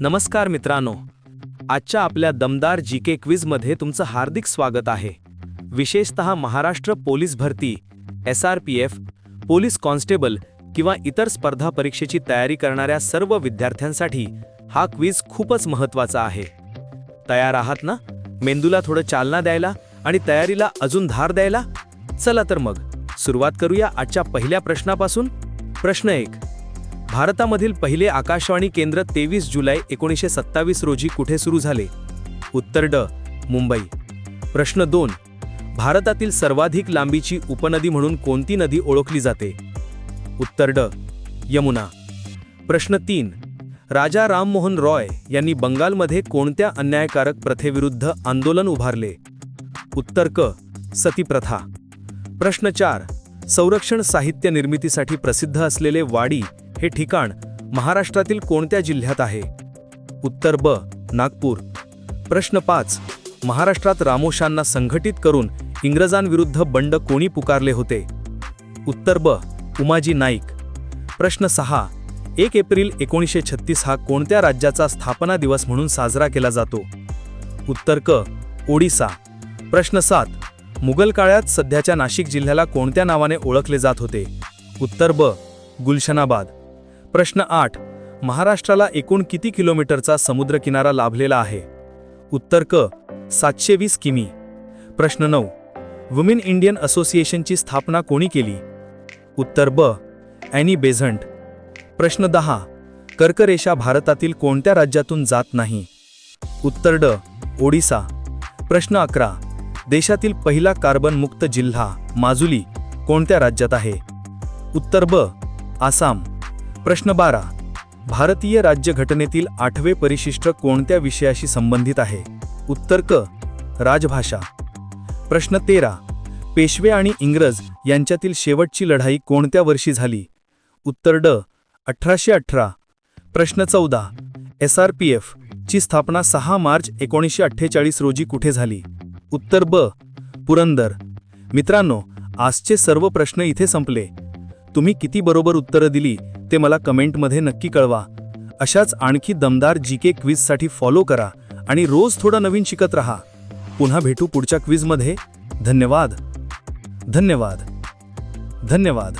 नमस्कार मित्रांनो आजच्या आपल्या दमदार जी के क्विजमध्ये तुमचं हार्दिक स्वागत आहे. विशेषतः महाराष्ट्र पोलीस भरती S R P F police constable किंवा इतर स्पर्धा परीक्षेची तयारी करणाऱ्या सर्व विद्यार्थ्यांसाठी हा क्विज खूपच महत्त्वाचा आहे. तयार आहात ना? मेंदूला थोडं चालना द्यायला आणि तयारीला अजून धार द्यायला? चला तर मग सुरुवात करूया आजच्या पहिल्या प्रश्नापासून. प्रश्न एक भारतामधील पहिले आकाशवाणी केंद्र तेवीस जुलै एकोणीसशे सत्तावीस रोजी कुठे सुरू झाले? उत्तर ड मुंबई. प्रश्न दोन भारतातील सर्वाधिक लांबीची उपनदी म्हणून कोणती नदी ओळखली जाते? उत्तर ड यमुना. प्रश्न तीन राजा राममोहन रॉय यांनी बंगालमध्ये कोणत्या अन्यायकारक प्रथेविरुद्ध आंदोलन उभारले? उत्तर क सतीप्रथा. प्रश्न चार संरक्षण साहित्य निर्मितीसाठी प्रसिद्ध असलेले वाडी हे ठिकाण महाराष्ट्रातील कोणत्या जिल्ह्यात आहे? उत्तर ब नागपूर. प्रश्न पाच. महाराष्ट्रात रामोशांना संघटित करून इंग्रजांविरुद्ध बंड कोणी पुकारले होते? उत्तर ब उमाजी नाईक. प्रश्न सहा. एक एप्रिल एकोणीसशे छत्तीस हा कोणत्या राज्याचा स्थापना दिवस म्हणून साजरा केला जातो? उत्तर क ओडिसा. प्रश्न सात. मुघल काळात सध्याच्या नाशिक जिल्ह्याला कोणत्या नावाने ओळखले जात होते? उत्तर ब गुलशनाबाद. प्रश्न आठ. महाराष्ट्राला एकूण किती किलोमीटरचा समुद्रकिनारा लाभलेला आहे? उत्तर क. सातशे वीस किमी. प्रश्न नऊ. वुमेन इंडियन असोसिएशनची स्थापना कोणी केली? उत्तर ब. Annie Besant. प्रश्न दहा. कर्करेषा भारतातील कोणत्या राज्यातून जात नाही? उत्तर ड. ओडिसा. प्रश्न अकरा. देशातील पहिला कार्बन मुक्त जिल्हा माजुली कोणत्या राज्यात आहे? उत्तर ब. आसाम. प्रश्न बारा. भारतीय राज्यघटनेतील आठवे परिशिष्ट कोणत्या विषयाशी संबंधित आहे? उत्तर क. राजभाषा. प्रश्न तेरा. पेशवे आणि इंग्रज यांच्यातील शेवटची लढाई कोणत्या वर्षी झाली? उत्तर ड. अठराशे अठरा. प्रश्न चौदा. एस आर पी एफ ची स्थापना सहा मार्च एकोणीसशे अठ्ठेचाळीस रोजी कुठे झाली? उत्तर ब. पुरंदर. मित्रांनो आजचे सर्व प्रश्न इथे संपले. तुम्ही किती बरोबर उत्तरं दिली ते मला कमेंटमध्ये नक्की कळवा. अशाच आणखी दमदार जी के क्विजसाठी फॉलो करा आणि रोज थोडं नवीन शिकत रहा. पुन्हा भेटू पुढच्या क्विजमध्ये. धन्यवाद. धन्यवाद. धन्यवाद.